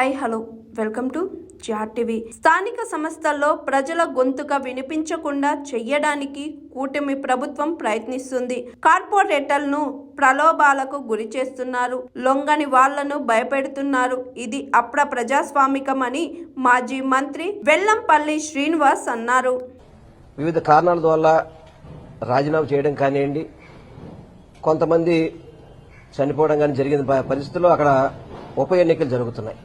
Hi hello. Welcome to GR TV. స్థానిక సంస్థల్లో ప్రజల గొంతుక వినిపించకుండా చెయ్యడానికి కూటమి ప్రభుత్వం ప్రయత్నిస్తుంది. కార్పొరేటర్లను ప్రలోభాలకు గురి చేస్తున్నారు. లొంగని వాళ్ళను భయపెడుతున్నారు. ఇది అప్ర ప్రజాస్వామికమని మాజీ మంత్రి వెల్లంపల్లి శ్రీనివాస్ అన్నారు. వివిధ కారణాల ద్వారా రాజీనామా చేయడం కానివ్వండి కొంతమంది చనిపోవడం కానీ జరిగిన పరిస్థితుల్లో అక్కడ ఉప ఎన్నికలు జరుగుతున్నాయి.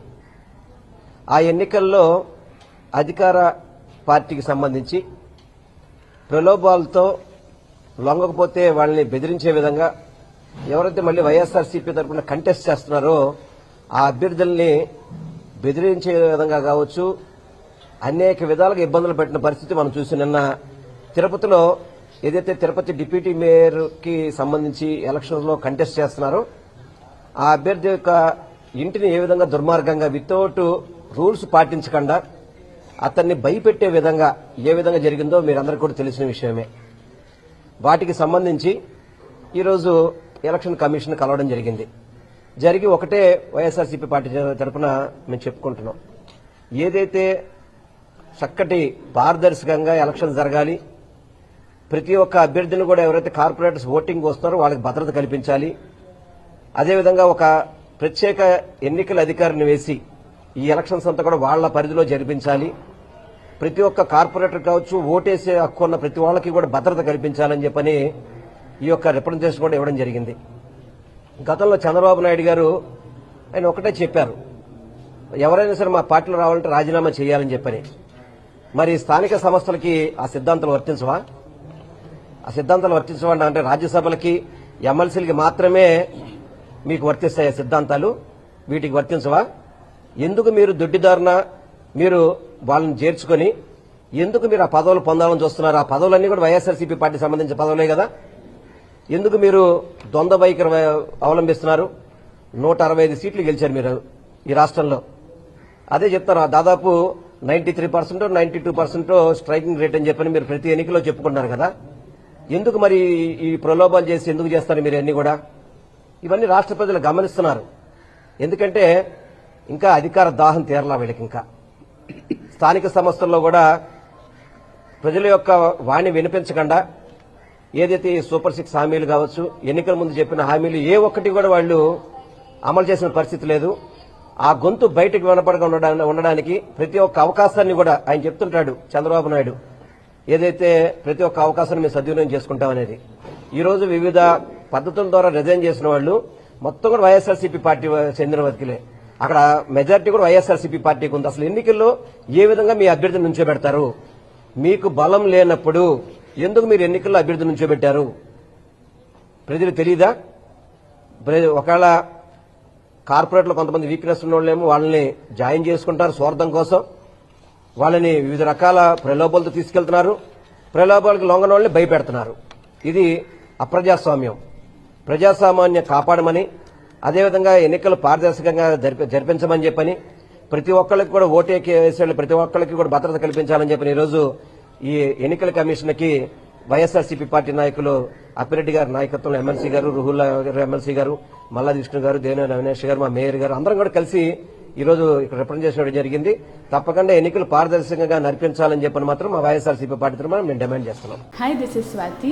ఆ ఎన్నికల్లో అధికార పార్టీకి సంబంధించి ప్రలోభాలతో లొంగకపోతే వాళ్ళని బెదిరించే విధంగా ఎవరైతే మళ్ళీ వైఎస్ఆర్సీపీ తరఫున కంటెస్ట్ చేస్తున్నారో ఆ అభ్యర్థుల్ని బెదిరించే విధంగా కావచ్చు అనేక విధాలుగా ఇబ్బందులు పెట్టిన పరిస్థితి మనం చూసి నిన్న తిరుపతిలో ఏదైతే తిరుపతి డిప్యూటీ మేయర్కి సంబంధించి ఎలక్షన్స్లో కంటెస్ట్ చేస్తున్నారో ఆ అభ్యర్థి యొక్క ఇంటిని ఏ విధంగా దుర్మార్గంగా వితౌట్ రూల్స్ పాటించకుండా అతన్ని భయపెట్టే విధంగా ఏ విధంగా జరిగిందో మీరందరికీ కూడా తెలిసిన విషయమే. వాటికి సంబంధించి ఈరోజు ఎలక్షన్ కమిషన్ కలవడం జరిగింది. జరిగి ఒకటే వైఎస్ఆర్సీపీ పార్టీ తరఫున మేము చెప్పుకుంటున్నాం. ఏదైతే చక్కటి పారదర్శకంగా ఎలక్షన్ జరగాలి ప్రతి ఒక్క అభ్యర్థిని కూడా ఎవరైతే కార్పొరేటర్స్ ఓటింగ్ వస్తారో వాళ్ళకి భద్రత కల్పించాలి. అదేవిధంగా ఒక ప్రత్యేక ఎన్నికల అధికారిని వేసి ఈ ఎలక్షన్స్ అంతా కూడా వాళ్ళ పరిధిలో జరిపించాలి. ప్రతి ఒక్క కార్పొరేటర్ కావచ్చు ఓటేసే హక్కు ఉన్న ప్రతి వాళ్ళకి కూడా భద్రత కల్పించాలని చెప్పని ఈ యొక్క రిప్రజెంటేషన్ కూడా ఇవ్వడం జరిగింది. గతంలో చంద్రబాబు నాయుడు గారు ఆయన ఒకటే చెప్పారు. ఎవరైనా సరే మా పార్టీలో రావాలంటే రాజీనామా చేయాలని చెప్పని. మరి స్థానిక సంస్థలకి ఆ సిద్ధాంతాలు వర్తించవా? ఆ సిద్ధాంతాలు వర్తించవా అంటే రాజ్యసభలకి ఎమ్మెల్సీలకి మాత్రమే మీకు వర్తిస్తాయి ఆ సిద్ధాంతాలు? వీటికి వర్తించవా? ఎందుకు మీరు దొడ్డిదారున? మీరు వాళ్ళని చేర్చుకొని ఎందుకు మీరు ఆ పదవులు పొందాలని చూస్తున్నారు? ఆ పదవులన్నీ కూడా వైఎస్ఆర్సీపీ పార్టీ సంబంధించిన పదవులే కదా. ఎందుకు మీరు ద్వంద్వ వైఖరి అవలంబిస్తున్నారు? నూట అరవై ఐదు సీట్లు గెలిచారు మీరు ఈ రాష్ట్రంలో. అదే చెప్తారు దాదాపు ninety three percent ninety two percent striking rate అని చెప్పని మీరు ప్రతి ఎన్నికలో చెప్పుకుంటున్నారు కదా. ఎందుకు మరి ఈ ప్రలోభాలు చేసి ఎందుకు చేస్తారు మీరు అన్ని కూడా? ఇవన్నీ రాష్ట్ర ప్రజలు గమనిస్తున్నారు. ఎందుకంటే ఇంకా అధికార దాహం తీరలా వీళ్ళకి ఇంకా. స్థానిక సంస్థల్లో కూడా ప్రజల యొక్క వాణి వినిపించకుండా ఏదైతే ఈ సూపర్ సిక్స్ హామీలు కావచ్చు ఎన్నికల ముందు చెప్పిన హామీలు ఏ ఒక్కటి కూడా వాళ్ళు అమలు చేసిన పరిస్థితి లేదు. ఆ గొంతు బయటకు వినపడగా ఉండడా- ఉండడానికి ప్రతి ఒక్క అవకాశాన్ని కూడా ఆయన చెప్తుంటాడు చంద్రబాబు నాయుడు. ఏదైతే ప్రతి ఒక్క అవకాశాన్ని మేము సద్వినియోగం చేసుకుంటామనేది ఈ రోజు వివిధ పద్ధతుల ద్వారా రిజైన్ చేసిన వాళ్ళు మొత్తం కూడా వైఎస్ఆర్సీపీ పార్టీ చెందిన వర్తిలే అక్కడ మెజారిటీ కూడా వైఎస్ఆర్సీపీ పార్టీకి ఉంది. అసలు ఎన్నికల్లో ఏ విధంగా మీ అభ్యర్థిని నుంచోబెడతారు? మీకు బలం లేనప్పుడు ఎందుకు మీరు ఎన్నికల్లో అభ్యర్థి నుంచోబెట్టారు? ప్రజలు తెలియదా ఒకవేళ కార్పొరేట్లో కొంతమంది వీక్నెస్ ఉన్న వాళ్ళేమో వాళ్ళని జాయిన్ చేసుకుంటారు స్వార్థం కోసం. వాళ్ళని వివిధ రకాల ప్రలోభాలతో తీసుకెళ్తున్నారు. ప్రలోభాలకు లొంగన వాళ్ళని భయపెడుతున్నారు. ఇది అప్రజాస్వామ్యం. ప్రజాసామాన్య కాపాడమని అదేవిధంగా ఎన్నికలు పారదర్శకంగా జరిపించమని చెప్పని ప్రతి ఒక్కరికి కూడా ఓటేకి వేసేవాళ్ళు ప్రతి ఒక్కరికి కూడా భద్రత కల్పించాలని చెప్పని ఈరోజు ఈ ఎన్నికల కమిషన్కి వైఎస్ఆర్సీపీ పార్టీ నాయకులు అప్పిరెడ్డి గారి నాయకత్వంలో ఎమ్మెల్సీ గారు రుహుల్లా గారు ఎమ్మెల్సీ గారు మల్లా విష్ణు గారు దేవినేని అవినాష్ గారు మా మేయర్ గారు అందరం కూడా కలిసి ఈరోజు ఇక్కడ రిప్రజెంట్ చేసినట్టు జరిగింది. తప్పకుండా ఎన్నికలు పారదర్శకంగా నడిపించాలని చెప్పని మాత్రం మా వైఎస్ఆర్సీపీ పార్టీ తరఫున మేము డిమాండ్ చేస్తున్నాం. Hi this is Swathi